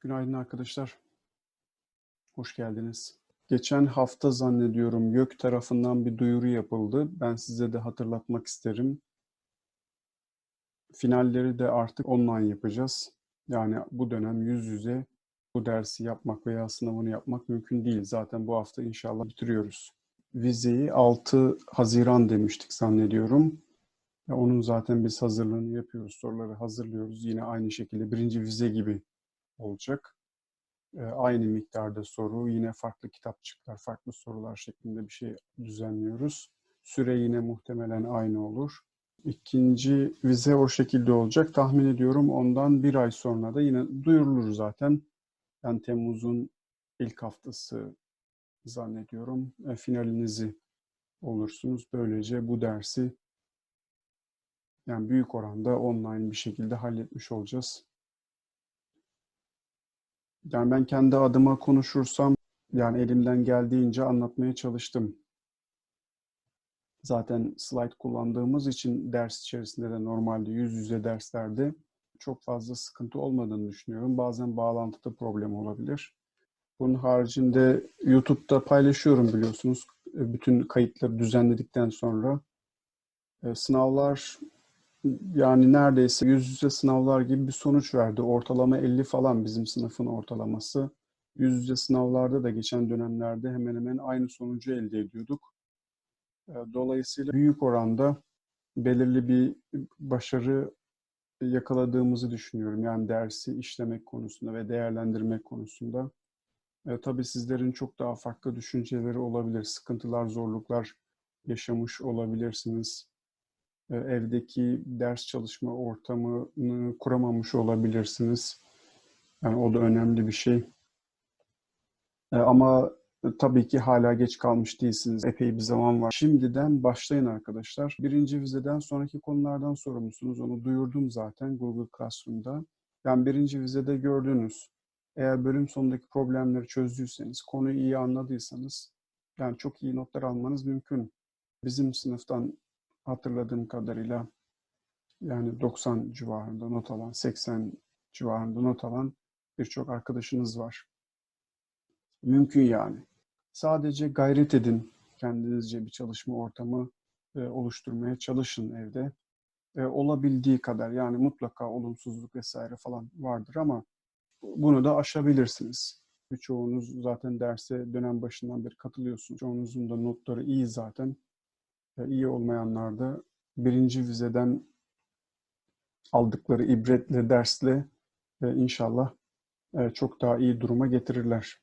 Günaydın arkadaşlar. Hoş geldiniz. Geçen hafta zannediyorum YÖK tarafından bir duyuru yapıldı. Ben size de hatırlatmak isterim. Finalleri de artık online yapacağız. Yani bu dönem yüz yüze bu dersi yapmak veya sınavını yapmak mümkün değil. Zaten bu hafta inşallah bitiriyoruz. Vizeyi 6 Haziran demiştik zannediyorum. Onun zaten biz hazırlığını yapıyoruz, soruları hazırlıyoruz. Yine aynı şekilde birinci vize gibi olacak. Aynı miktarda soru, yine farklı kitapçıklar, farklı sorular şeklinde bir şey düzenliyoruz. Süre yine muhtemelen aynı olur. İkinci vize o şekilde olacak. Tahmin ediyorum ondan bir ay sonra da yine duyurulur zaten. Yani Temmuz'un ilk haftası zannediyorum. E, finalinizi olursunuz. Böylece bu dersi yani büyük oranda online bir şekilde halletmiş olacağız. Yani ben kendi adıma konuşursam yani elimden geldiğince anlatmaya çalıştım. Zaten slide kullandığımız için ders içerisinde de normalde yüz yüze derslerde çok fazla sıkıntı olmadığını düşünüyorum. Bazen bağlantıda problem olabilir. Bunun haricinde YouTube'da paylaşıyorum biliyorsunuz. Bütün kayıtları düzenledikten sonra e, sınavlar yani neredeyse yüz yüze sınavlar gibi bir sonuç verdi. Ortalama 50 falan bizim sınıfın ortalaması. Yüz yüze sınavlarda da geçen dönemlerde hemen hemen aynı sonucu elde ediyorduk. Dolayısıyla büyük oranda belirli bir başarı yakaladığımızı düşünüyorum. Yani dersi işlemek konusunda ve değerlendirmek konusunda. E, tabii sizlerin çok daha farklı düşünceleri olabilir. Sıkıntılar, zorluklar yaşamış olabilirsiniz evdeki ders çalışma ortamını kuramamış olabilirsiniz. Yani o da önemli bir şey. Ama tabii ki hala geç kalmış değilsiniz. Epey bir zaman var. Şimdiden başlayın arkadaşlar. Birinci vizeden sonraki konulardan sorumlusunuz. Onu duyurdum zaten Google Classroom'da. Yani birinci vizede gördünüz. Eğer bölüm sonundaki problemleri çözdüyseniz, konuyu iyi anladıysanız yani çok iyi notlar almanız mümkün. Bizim sınıftan hatırladığım kadarıyla yani 90 civarında not alan, 80 civarında not alan birçok arkadaşınız var. Mümkün yani. Sadece gayret edin. Kendinizce bir çalışma ortamı e, oluşturmaya çalışın evde. E, olabildiği kadar yani mutlaka olumsuzluk vesaire falan vardır ama bunu da aşabilirsiniz. Birçoğunuz zaten derse dönem başından beri katılıyorsunuz. Çoğunuzun da notları iyi zaten iyi olmayanlar da birinci vizeden aldıkları ibretle, dersle inşallah çok daha iyi duruma getirirler.